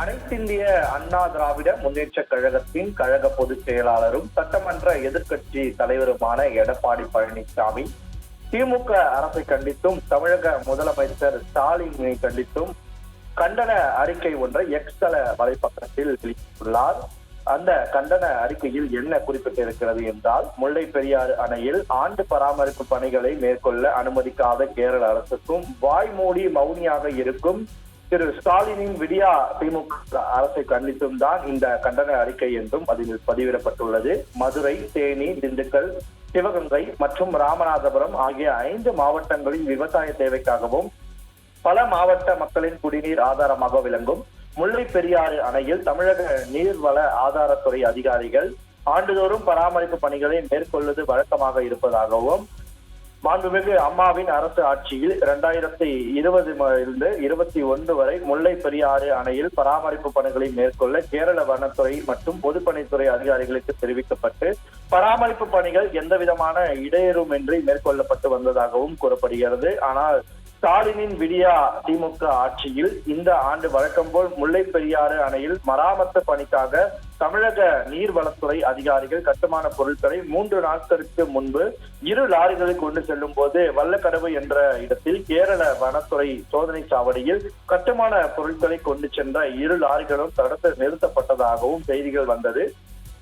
அனைத்திந்திய அண்ணா திராவிட முன்னேற்ற கழகத்தின் கழக பொதுச் செயலாளரும் சட்டமன்ற எதிர்க்கட்சி தலைவருமான எடப்பாடி பழனிசாமி திமுக அரசை கண்டித்தும் தமிழக முதலமைச்சர் ஸ்டாலினை கண்டித்தும் கண்டன அறிக்கை ஒன்றை எக்ஸ் தள வலைப்பக்கத்தில் வெளியிட்டுள்ளார். அந்த கண்டன அறிக்கையில் என்ன குறிப்பிட்டிருக்கிறது என்றால் முல்லை பெரியாறு அணையில் ஆண்டு பராமரிப்பு பணிகளை மேற்கொள்ள அனுமதிக்காத கேரள அரசுக்கும் வாய்மூடி மௌனியாக இருக்கும் திரு ஸ்டாலினின் விடியா திமுக அரசை கண்டித்தும் தான் இந்த கண்டன அறிக்கை என்றும் அதில் பதிவிடப்பட்டுள்ளது. மதுரை தேனி திண்டுக்கல் சிவகங்கை மற்றும் ராமநாதபுரம் ஆகிய ஐந்து மாவட்டங்களின் விவசாய தேவைக்காகவும் பல மாவட்ட மக்களின் குடிநீர் ஆதாரமாக விளங்கும். முல்லை பெரியாறு அணையில் தமிழக நீர்வள ஆதாரத்துறை அதிகாரிகள் ஆண்டுதோறும் பராமரிப்பு பணிகளை மேற்கொள்வது வழக்கமாக இருப்பதாகவும் மாண்புமிகு அம்மாவின் அரசு ஆட்சியில் இரண்டாயிரத்தி இருபது இருந்து இருபத்தி ஒன்று வரை முல்லை பெரியாறு அணையில் பராமரிப்பு பணிகளை மேற்கொள்ள கேரள வனத்துறை மற்றும் பொதுப்பணித்துறை அதிகாரிகளுக்கு தெரிவிக்கப்பட்டு பராமரிப்பு பணிகள் எந்த விதமான மேற்கொள்ளப்பட்டு வந்ததாகவும் கூறப்படுகிறது. ஆனால் ஸ்டாலினின் விடியா திமுக ஆட்சியில் இந்த ஆண்டு வழக்கம் போல் முல்லை பெரியாறு அணையில் மராமத்து பணிக்காக தமிழக நீர்வளத்துறை அதிகாரிகள் கட்டுமான பொருட்களை மூன்று நாட்களுக்கு முன்பு இரு லாரிகளை கொண்டு செல்லும் போது வல்லக்கடவு என்ற இடத்தில் கேரள வனத்துறை சோதனை சாவடியில் கட்டுமான பொருட்களை கொண்டு சென்ற இரு லாரிகளும் தடுத்து நிறுத்தப்பட்டதாகவும் செய்திகள் வந்தது.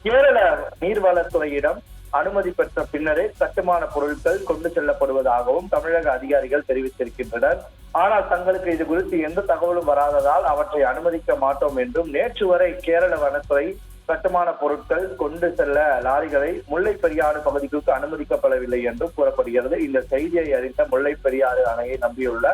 கேரள நீர்வளத்துறையிடம் அனுமதி பெற்ற பின்னரே கட்டுமான பொருட்கள் கொண்டு செல்லப்படுவதாகவும் தமிழக அதிகாரிகள் தெரிவித்திருக்கின்றனர். ஆனால் தங்களுக்கு இது குறித்து எந்த தகவலும் வராததால் அவற்றை அனுமதிக்க மாட்டோம் என்றும் நேற்று வரை கேரள வனத்துறை கட்டுமான பொருட்கள் கொண்டு செல்ல லாரிகளை முல்லை பெரியாறு பகுதிக்கு அனுமதிக்கப்படவில்லை என்றும் கூறப்படுகிறது. இந்த செய்தியை அறிந்த முல்லை பெரியாறு அணையை நம்பியுள்ள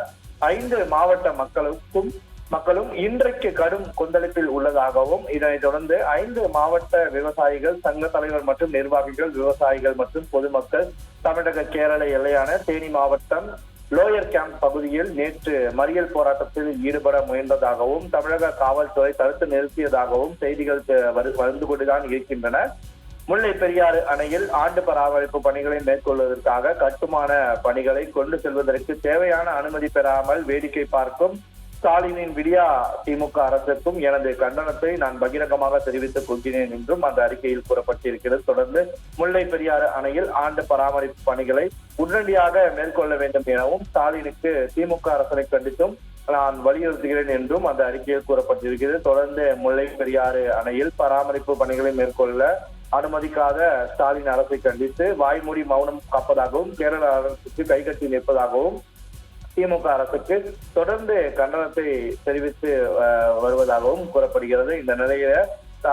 ஐந்து மாவட்ட மக்களுக்கும் மக்களும் இன்றைக்கு கடும் கொந்தளிப்பில் உள்ளதாகவும் இதனைத் தொடர்ந்து ஐந்து மாவட்ட விவசாயிகள் சங்க தலைவர் மற்றும் நிர்வாகிகள் விவசாயிகள் மற்றும் பொதுமக்கள் தமிழக கேரள எல்லையான தேனி மாவட்டம் லோயர் கேம்ப் பகுதியில் நேற்று மறியல் போராட்டத்தில் ஈடுபட முயன்றதாகவும் தமிழக காவல்துறை தடுத்து நிறுத்தியதாகவும் செய்திகள் வந்து கொண்டுதான் இருக்கின்றன. முல்லை பெரியாறு அணையில் ஆண்டு பராமரிப்பு பணிகளை மேற்கொள்வதற்காக கட்டுமான பணிகளை கொண்டு செல்வதற்கு தேவையான அனுமதி பெறாமல் வேடிக்கை பார்க்கும் ஸ்டாலினின் விடியா திமுக அரசுக்கும் எனது கண்டனத்தை நான் பகிரங்கமாக தெரிவித்துக் கொள்கிறேன் என்றும் அந்த அறிக்கையில் கூறப்பட்டிருக்கிறது. தொடர்ந்து முல்லை பெரியாறு அணையில் ஆண்டு பராமரிப்பு பணிகளை உடனடியாக மேற்கொள்ள வேண்டும் எனவும் ஸ்டாலினுக்கு திமுக அரசனை கண்டித்தும் நான் வலியுறுத்துகிறேன் என்றும் அந்த அறிக்கையில் கூறப்பட்டிருக்கிறது. தொடர்ந்து முல்லை பெரியாறு அணையில் பராமரிப்பு பணிகளை மேற்கொள்ள அனுமதிக்காத ஸ்டாலின் அரசை கண்டித்து வாய்மூடி மௌனம் காப்பதாகவும் கேரள அரசுக்கு கைகட்டி நிற்பதாகவும் திமுக அரசுக்கு தொடர்ந்து கண்டனத்தை தெரிவித்து வருவதாகவும் கூறப்படுகிறது. இந்த நிலையில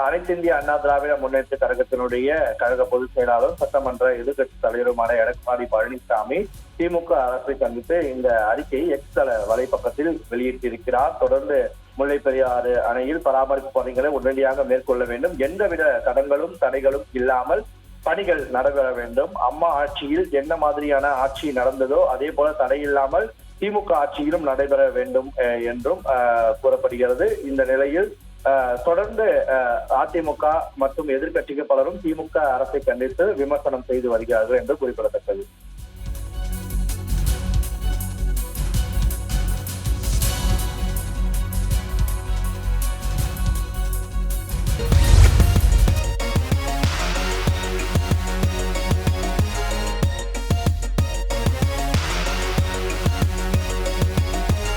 அனைத்து இந்திய அண்ணா திராவிட முன்னேற்ற கழகத்தினுடைய கழக பொதுச் செயலாளரும் சட்டமன்ற எதிர்கட்சி தலைவருமான எடப்பாடி பழனிசாமி திமுக அரசை சந்தித்து இந்த அறிக்கையை எக்ஸ் தள வலைப்பக்கத்தில் வெளியிட்டிருக்கிறார். தொடர்ந்து முல்லை பெரியாறு அணையில் பராமரிப்பு பணிகளை உடனடியாக மேற்கொள்ள வேண்டும். எந்தவித தடங்களும் தடைகளும் இல்லாமல் பணிகள் நடைபெற வேண்டும். அம்மா ஆட்சியில் என்ன மாதிரியான ஆட்சி நடந்ததோ அதே போல தடை இல்லாமல் திமுக ஆட்சியிலும் நடைபெற வேண்டும் என்றும் கூறப்படுகிறது. இந்த நிலையில் தொடர்ந்து அதிமுக மற்றும் எதிர்கட்சிகள் பலரும் திமுக அரசை கண்டித்து விமர்சனம் செய்து வருகிறார்கள் என்று குறிப்பிடத்தக்கது.